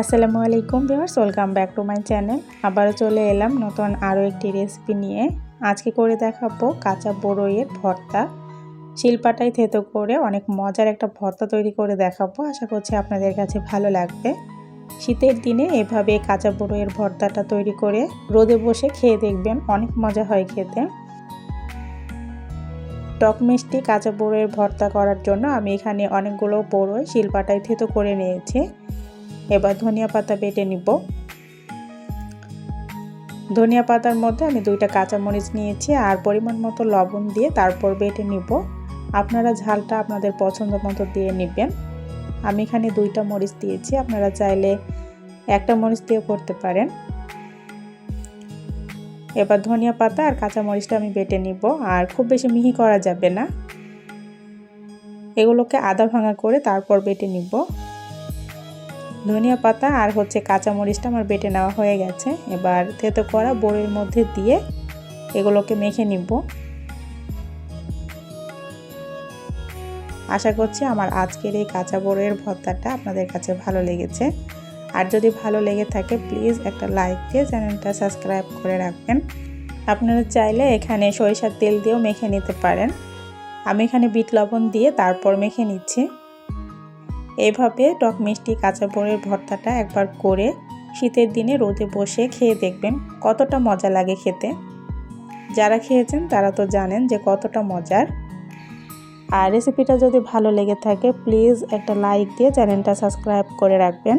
আসসালামু আলাইকুম viewers, welcome back to my channel. আবারও চলে এলাম নতুন আরও একটি রেসিপি নিয়ে। আজকে করে দেখাবো কাঁচা বড়ইয়ের ভর্তা। শিলপাটায় থেতো করে অনেক মজার একটা ভর্তা তৈরি করে দেখাবো। আশা করছি আপনাদের কাছে ভালো লাগবে। শীতের দিনে এভাবে কাঁচা বড়ইয়ের ভর্তাটা তৈরি করে রোদে বসে খেয়ে দেখবেন অনেক মজা হয় খেতে। টক মিষ্টি কাঁচা বড়ইয়ের ভর্তা করার জন্য আমি এখানে অনেকগুলো বড়ই শিলপাটায় থেতো করে নিয়েছি। এবার ধনিয়া পাতা বেটে নিব। ধনিয়া পাতার মধ্যে আমি দুইটা কাঁচামরিচ নিয়েছি আর পরিমাণ মতো লবণ দিয়ে তারপর বেটে নিব। আপনারা ঝালটা আপনাদের পছন্দ মতো দিয়ে নেবেন। আমি এখানে দুইটা মরিচ দিয়েছি, আপনারা চাইলে একটা মরিচ দিয়ে করতে পারেন। এবার ধনিয়া পাতা আর কাঁচা মরিচটা আমি বেটে নিব, আর খুব বেশি মিহি করা যাবে না। এগুলোকে আদা ভাঙা করে তারপর বেটে নিব। ধনিয়া পাতা আর হচ্ছে কাঁচা মরিচটা আমার বেটে নেওয়া হয়ে গেছে। এবার থেতো করা বড়ির মধ্যে দিয়ে এগুলোকে মেখে নিব। আশা করছি আমার আজকের এই কাঁচা বড়ের ভর্তাটা আপনাদের কাছে ভালো লেগেছে। আর যদি ভালো লেগে থাকে, প্লিজ একটা লাইক দিয়ে চ্যানেলটা সাবস্ক্রাইব করে রাখবেন। আপনারা চাইলে এখানে সরিষার তেল দিয়েও মেখে নিতে পারেন। আমি এখানে বিট লবণ দিয়ে তারপর মেখে নিচ্ছি। এইভাবে টক মিষ্টি কাঁচা বড়ের ভর্তাটা একবার করে শীতের দিনে রোদে বসে খেয়ে দেখবেন কতটা মজা লাগে খেতে। যারা খেয়েছেন তারা তো জানেন যে কতটা মজার। আর রেসিপিটা যদি ভালো লেগে থাকে প্লিজ একটা লাইক দিয়ে চ্যানেলটা সাবস্ক্রাইব করে রাখবেন।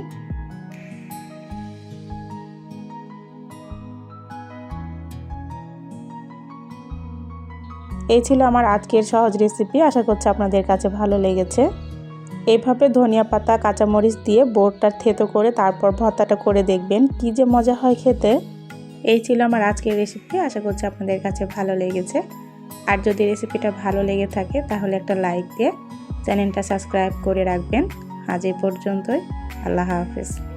এই ছিল আমার আজকের সহজ রেসিপি। আশা করছি আপনাদের কাছে ভালো লেগেছে। এইভাবে ধনিয়া পাতা, কাঁচামরিচ দিয়ে বোরটা থেতো করে তারপর ভর্তাটা করে দেখবেন। কি যে মজা হয় খেতে। এই ছিল আমার আজকের রেসিপি আশা করছি আপনাদের কাছে ভালো লেগেছে। আর যদি রেসিপিটা ভালো লেগে থাকে, তাহলে একটা লাইক দিয়ে চ্যানেলটা সাবস্ক্রাইব করে রাখবেন। আজ এই পর্যন্তই। আল্লাহ হাফেজ।